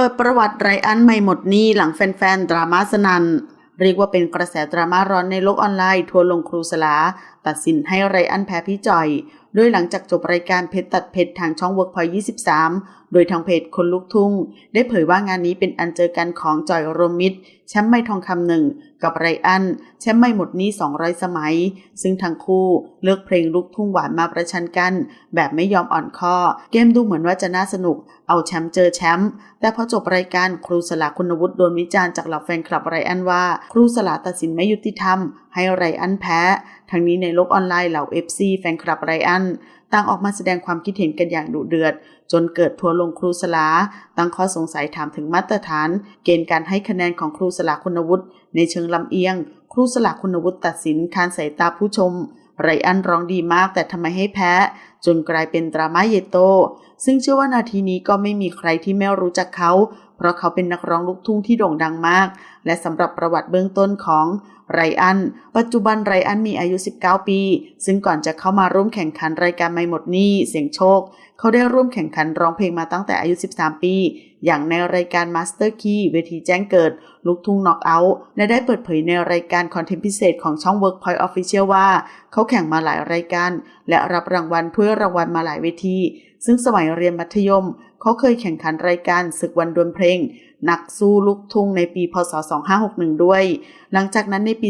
เปิดประวัติไรอันไม่หมดนี้หลังแฟนๆ ดราม่าสนันเรียกว่าเป็นกระแสดราม่าร้อนในโลกออนไลน์ ทัวลงครูสลา ตัดสินให้ไรอันแพ้พี่จอย ด้วยหลังจากจบรายการเพชรตัดเพชรทางช่อง Workpoint 23 โดยทางเพจคนลุกทุ่ง ได้เผยว่างานนี้เป็นอันเจอกันของจอยรมมิตร แชมป์ไม่ทองคำหนึ่งกับไรอันแชมป์ไม่หมดนี้ 200 สมัย ซึ่งทั้งคู่เลือกเพลงลูกทุ่งหวานมาประชันกัน แบบไม่ยอมอ่อนข้อ เกมดูเหมือนว่าจะน่าสนุก เอาแชมป์เจอแชมป์แต่พอจบรายการครูสลาคุณวุฒิโดนวิจารณ์จากเหล่าแฟนคลับไรอันว่า ครูสลาตัดสินไม่ยุติธรรม ให้ไรอันแพ้ ทั้งนี้ในโลกออนไลน์เหล่า FC แฟนคลับไรอัน ต่างออกมาแสดงความคิดเห็นกันอย่างดุเดือด จนเกิดทัวลงครูสลา ตั้งข้อสงสัยถามถึงมาตรฐาน เกณฑ์การให้คะแนนของครูสลาคุณวุฒิในเชิงลำเอียง ครูสลาคุณวุฒิตัดสินคานสายตาผู้ชม ไรอันร้องดีมากแต่ทำไมให้แพ้ จนกลายเป็นดราม่าเยโต ซึ่งเชื่อว่านาทีนี้ก็ไม่มีใครที่ไม่รู้จักเขา เพราะเขาเป็นนักร้องลูกทุ่งที่โด่งดังมาก และสำหรับประวัติเบื้องต้นของไรอัน ปัจจุบันไรอันมีอายุ 19 ปี ซึ่งก่อนจะเข้ามาร่วมแข่งขันรายการไม่หมดหนี้เสียงโชค เขาได้ร่วมแข่งขันร้องเพลงมาตั้งแต่อายุ 13 ปี อย่างในรายการ Master Key เวทีแจ้งเกิด ลูกทุ่งน็อกเอาท์และได้เปิดเผยในรายการคอนเทนต์พิเศษของช่อง Workpoint Official ว่า เขาแข่งมาหลายรายการ และรับรางวัลถ้วยรางวัลมาหลายเวที ซึ่งสมัยเรียนมัธยม เขาเคยแข่งขันรายการศึกวันดวลเพลง นักสู้ลูกทุ่งในปีพศ 2561 ด้วย หลังจากนั้นในปี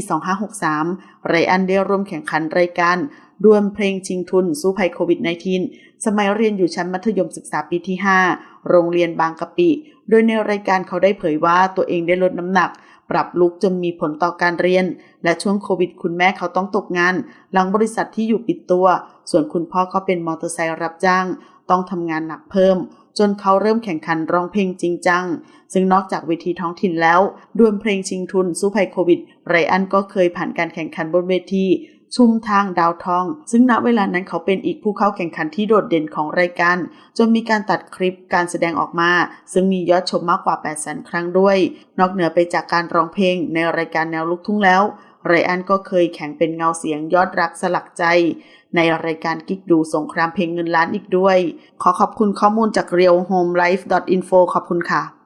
2563 ไรอันได้ร่วมแข่งขันรายการดวลเพลงชิงทุนสู้ภัยโควิด -19 สมัยเรียนอยู่ชั้นมัธยมศึกษาปีที่ 5 โรงเรียนบางกะปิ โดยในรายการเขาได้เผยว่าตัวเองได้ลดน้ำหนัก ปรับลุกจนมีผลต่อการเรียน และช่วงโควิด คุณแม่เขาต้องตกงาน หลังบริษัทที่อยู่ปิดตัว ส่วนคุณพ่อก็เป็นมอเตอร์ไซค์รับจ้าง ต้องทำงานหนักเพิ่ม จนเขาเริ่มแข่งขันร้องเพลงจริงจัง ซึ่งนอกจากเวทีท้องถิ่นแล้วดวลเพลงชิงทุนสู้ภัยโควิด ไรอันก็เคยผ่านการแข่งขันบนเวที ชุมทางดาวทอง ซึ่งณเวลานั้นเขาเป็นอีกผู้เข้าแข่งขันที่โดดเด่นของรายการ จนมีการตัดคลิปการแสดงออกมา ซึ่งมียอดชมมากกว่า 8 0 0 0 0 ครั้งด้วย นอกเหนือไปจากการร้องเพลงในรายการแนวลูกทุ่งแล้ว ไรอันก็เคยแข่งเป็นเงาเสียงยอดรักสลักใจ ในรายการกิ๊กดูสงครามเพลงเงินล้านอีกด้วย ขอขอบคุณข้อมูลจาก realhomelife.info ขอบคุณค่ะ